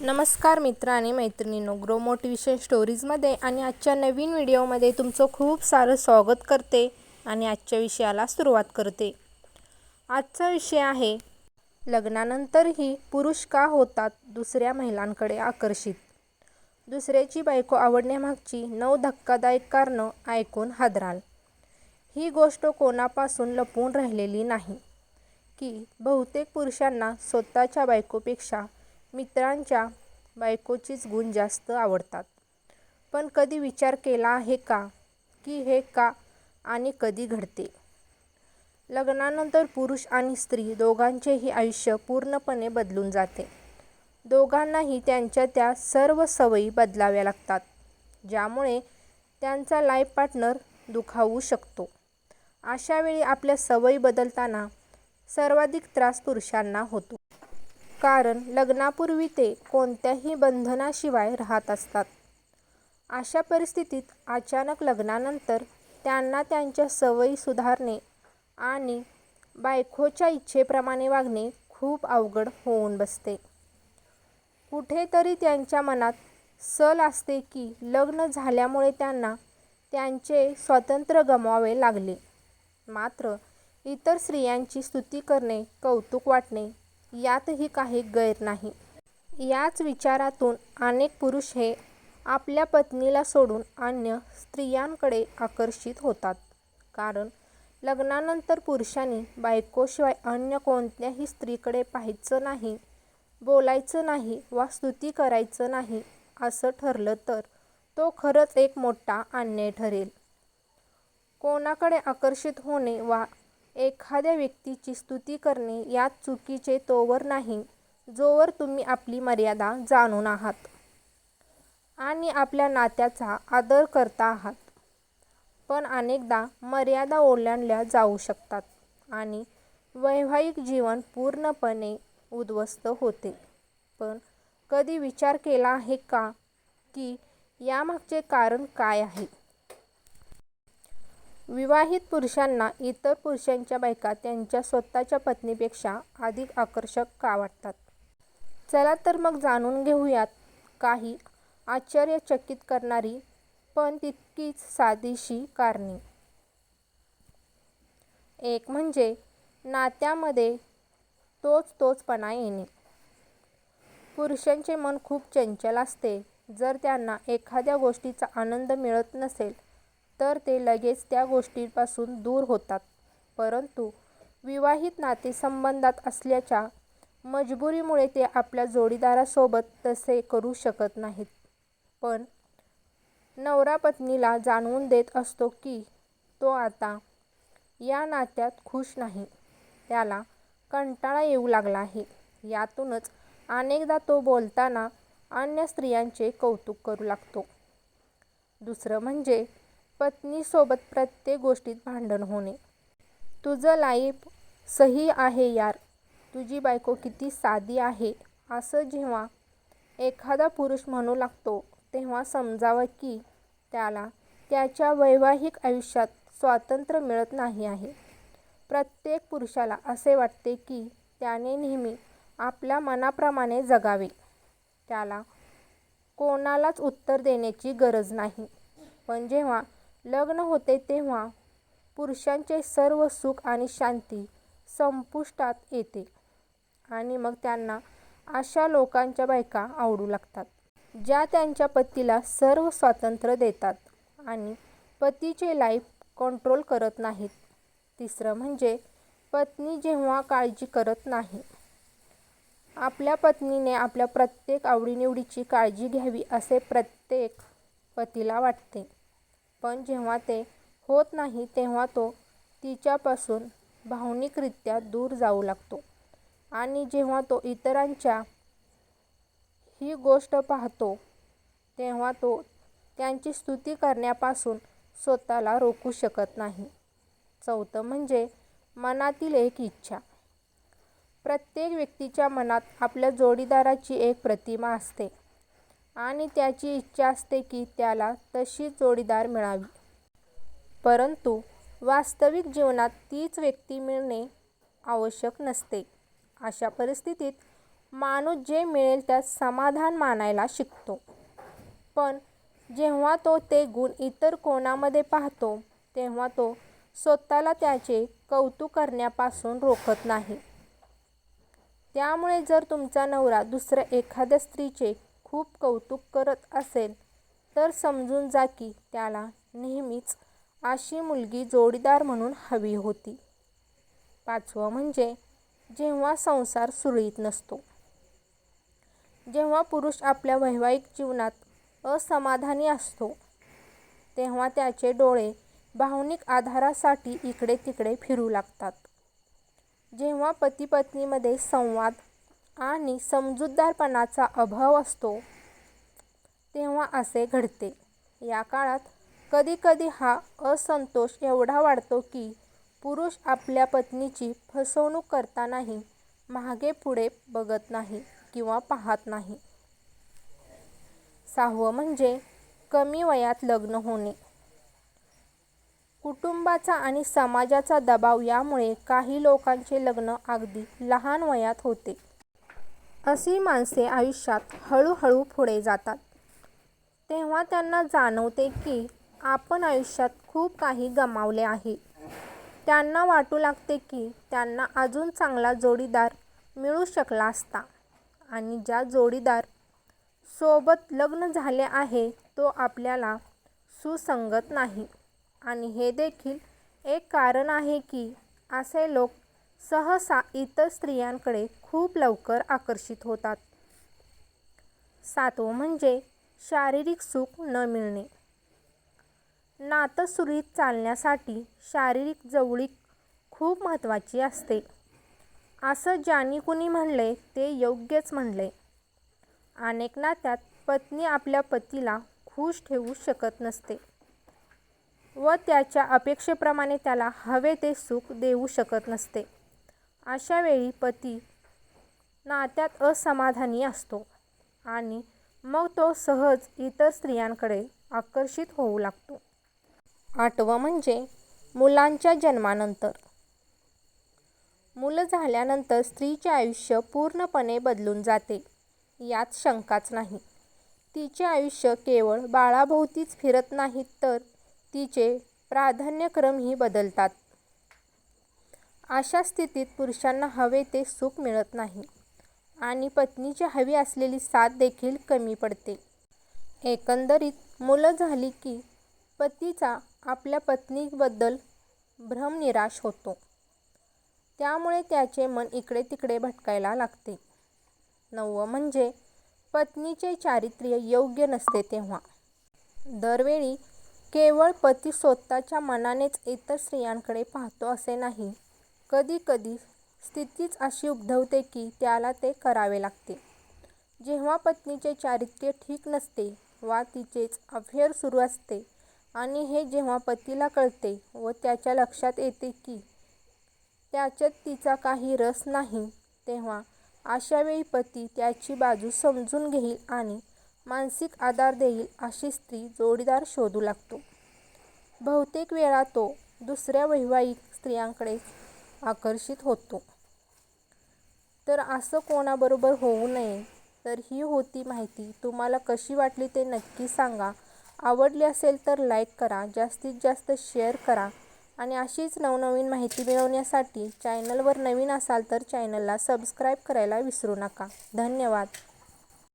नमस्कार मित्र आणि मैत्रिणींनो ग्रो मोटिवेशन स्टोरीजमध्ये आणि आजच्या नवीन व्हिडिओमध्ये तुमचं खूप सारं स्वागत करते आणि आजच्या विषयाला सुरुवात करते. आजचा विषय आहे लग्नानंतरही पुरुष का होतात दुसऱ्या महिलांकडे आकर्षित? दुसऱ्याची बायको आवडण्यामागची नऊ धक्कादायक कारणं ऐकून हादराल. ही गोष्ट कोणापासून लपवून राहिलेली नाही. की बहुतेक पुरुषांना स्वतःच्या बायकोपेक्षा मित्रांच्या बायकोचीच गुण जास्त आवडतात. पण कधी विचार केला आहे का? की हे का आणि कधी घडते? लग्नानंतर पुरुष आणि स्त्री दोघांचेही आयुष्य पूर्णपणे बदलून जाते. दोघांनाही त्यांच्या त्या सर्व सवयी बदलाव्या लागतात ज्यामुळे त्यांचा लाईफ पार्टनर दुखावू शकतो. अशावेळी आपल्या सवयी बदलताना सर्वाधिक त्रास पुरुषांना होतो. कारण लग्नापूर्वी ते कोणत्याही बंधनाशिवाय राहत असतात. अशा परिस्थितीत अचानक लग्नानंतर त्यांना त्यांच्या सवयी सुधारणे आणि बायकोच्या इच्छेप्रमाणे वागणे खूप अवघड होऊन बसते. कुठेतरी त्यांच्या मनात सल असते की लग्न झाल्यामुळे त्यांना त्यांचे स्वातंत्र्य गमवावे लागले. मात्र इतर स्त्रियांची स्तुती करणे कौतुक वाटणे यातही काही गैर नाही. याच विचारातून अनेक पुरुष हे आपल्या पत्नीला सोडून अन्य स्त्रियांकडे आकर्षित होतात. कारण लग्नानंतर पुरुषांनी बायकोशिवाय अन्य कोणत्याही स्त्रीकडे पाहायचं नाही बोलायचं नाही वा स्तुती करायचं नाही असं ठरलं तर तो खरंच एक मोठा अन्याय ठरेल. कोणाकडे आकर्षित होणे वा एखाद्या व्यक्तीची स्तुती करणे यात चुकीचे तोवर नाही जोवर तुम्ही आपली मर्यादा जाणून आहात आणि आपल्या नात्याचा आदर करता आहात. पण अनेकदा मर्यादा ओलांडल्या जाऊ शकतात आणि वैवाहिक जीवन पूर्णपणे उद्ध्वस्त होते. पण कधी विचार केला आहे का की यामागचे कारण काय आहे? विवाहित पुरुषांना इतर पुरुषांच्या बायका त्यांच्या स्वतःच्या पत्नीपेक्षा अधिक आकर्षक का वाटतात? चला तर मग जाणून घेऊयात काही आश्चर्यचकित करणारी पण तितकीच साधीशी कारणे. एक म्हणजे नात्यामध्ये तोच तोचपणा येणे. पुरुषांचे मन खूप चंचल असते. जर त्यांना एखाद्या गोष्टीचा आनंद मिळत नसेल तर ते लगेच त्या गोष्टीपासून दूर होतात. परंतु विवाहित नातेसंबंधात असल्याच्या मजबुरीमुळे ते आपल्या जोडीदारासोबत तसे करू शकत नाहीत. पण नवरा पत्नीला जाणवून देत असतो की तो आता या नात्यात खुश नाही. त्याला कंटाळा येऊ लागला आहे. यातूनच अनेकदा तो बोलताना अन्य स्त्रियांचे कौतुक करू लागतो. दुसरं म्हणजे पत्नीसोबत प्रत्येक गोष्टीत भांडण होणे. तुझं लाईफ सही आहे यार. तुझी बायको किती साधी आहे. असं जेव्हा एखादा पुरुष म्हणू लागतो तेव्हा समजावं की त्याला त्याच्या वैवाहिक आयुष्यात स्वातंत्र्य मिळत नाही आहे. प्रत्येक पुरुषाला असे वाटते की त्याने नेहमी आपल्या मनाप्रमाणे जगावे. त्याला कोणालाच उत्तर देण्याची गरज नाही. पण जेव्हा लग्न होते तेव्हा पुरुषांचे सर्व सुख आणि शांती संपुष्टात येते आणि मग त्यांना अशा लोकांच्या बायका आवडू लागतात ज्या त्यांच्या पतीला सर्व स्वातंत्र्य देतात आणि पतीचे लाईफ कंट्रोल करत नाहीत. तिसरं म्हणजे पत्नी जेव्हा काळजी करत नाही आपल्या पत्नीने आपल्या प्रत्येक आवडीनिवडीची काळजी घ्यावी असे प्रत्येक पतीला वाटते. पण जेव्हा ते होत नाही तेव्हा तो तिच्यापासून भावनिकरित्या दूर जाऊ लागतो. आणि जेव्हा तो इतरांच्या ही गोष्ट पाहतो तेव्हा तो त्यांची स्तुती करण्यापासून स्वतःला रोखू शकत नाही. चौथं म्हणजे मनातील एक इच्छा. प्रत्येक व्यक्तीच्या मनात आपल्या जोडीदाराची एक प्रतिमा असते. आणि त्याची इच्छा असते की त्याला तशी जोडीदार मिळावी परंतु वास्तविक जीवनात तीच व्यक्ती मिळणे आवश्यक नसते अशा परिस्थितीत माणूस जे मिळेल त्यात समाधान मानायला शिकतो. पण जेव्हा तो ते गुण इतर कोणामध्ये पाहतो तेव्हा तो स्वतःला त्याचे कौतुक करण्यापासून रोखत नाही. त्यामुळे जर तुमचा नवरा दुसऱ्या एखाद्या स्त्रीचे खूप कौतुक करत असेल तर समजून जा की त्याला नेहमीच अशी मुलगी जोडीदार म्हणून हवी होती. पाचवं म्हणजे जेव्हा संसार सुरळीत नसतो. जेव्हा पुरुष आपल्या वैवाहिक जीवनात असमाधानी असतो तेव्हा त्याचे डोळे भावनिक आधारासाठी इकडे तिकडे फिरू लागतात. जेव्हा पती-पत्नीमध्ये संवाद आणि समजूतदारपणाचा अभाव असतो तेव्हा असे घडते. या काळात कधीकधी हा असंतोष एवढा वाढतो की पुरुष आपल्या पत्नीची फसवणूक करतानाही मागे पुढे बघत नाही किंवा पाहत नाही. सहावं म्हणजे कमी वयात लग्न होणे. कुटुंबाचा आणि समाजाचा दबाव यामुळे काही लोकांचे लग्न अगदी लहान वयात होते. अशी माणसे आयुष्यात हळूहळू पुढे जातात तेव्हा त्यांना जाणवते की आपण आयुष्यात खूप काही गमावले आहे. त्यांना वाटू लागते की त्यांना अजून चांगला जोडीदार मिळू शकला असता आणि ज्या जोडीदार सोबत लग्न झाले आहे तो आपल्याला सुसंगत नाही आणि हे देखील एक कारण आहे की असे लोक सहसा इतर स्त्रियांकडे खूप लवकर आकर्षित होतात. सातवं म्हणजे शारीरिक सुख न मिळणे. नातं सुरळीत चालण्यासाठी शारीरिक जवळीक खूप महत्त्वाची असते. असं ज्यांनी कुणी म्हणले ते योग्यच म्हणले अनेक नात्यात पत्नी आपल्या पतीला खुश ठेवू शकत नसते व त्याच्या अपेक्षेप्रमाणे त्याला हवे ते सुख देऊ शकत नसते. अशा वेळी पती नात्यात असमाधानी असतो आणि मग तो सहज इतर स्त्रियांकडे आकर्षित होऊ लागतो. आठवं म्हणजे मुलांच्या जन्मानंतर. मुलं झाल्यानंतर स्त्रीचे आयुष्य पूर्णपणे बदलून जाते यात शंकाच नाही. तिचे आयुष्य केवळ बाळाभोवतीच फिरत नाहीत तर तिचे प्राधान्यक्रमही बदलतात. अशा स्थितीत पुरुषांना हवे ते सुख मिळत नाही आणि पत्नीची हवी असलेली साथ देखील कमी पडते. एकंदरीत मुलं झाली की पतीचा आपल्या पत्नीबद्दल भ्रम निराश होतो. त्यामुळे त्याचे मन इकडे तिकडे भटकायला लागते. नववं म्हणजे पत्नीचे चारित्र्य योग्य नसते तेव्हा. दरवेळी केवळ पती स्वतःच्या मनानेच इतर स्त्रियांकडे पाहतो असे नाही. कधी कधी स्थितीच अशी उद्भवते की त्याला ते करावे लागते. जेव्हा पत्नीचे चारित्र्य ठीक नसते वा तिचेच अफेअर सुरू असते आणि हे जेव्हा पतीला कळते व त्याच्या लक्षात येते की त्याच्यात तिचा काही रस नाही तेव्हा अशावेळी पती त्याची बाजू समजून घेईल आणि मानसिक आधार देईल अशी स्त्री जोडीदार शोधू लागतो. बहुतेक वेळा तो दुसऱ्या वैवाहिक स्त्रियांकडेच आकर्षित होतो. तर असं कोणाबरोबर होऊ नये. तर ही होती माहिती. तुम्हाला कशी वाटली ते नक्की सांगा. आवडली असेल तर लाईक करा, जास्तीत जास्त शेअर करा आणि अशीच नवनवीन माहिती मिळवण्यासाठी चॅनलवर नवीन असाल तर चॅनलला सबस्क्राईब करायला विसरू नका. धन्यवाद.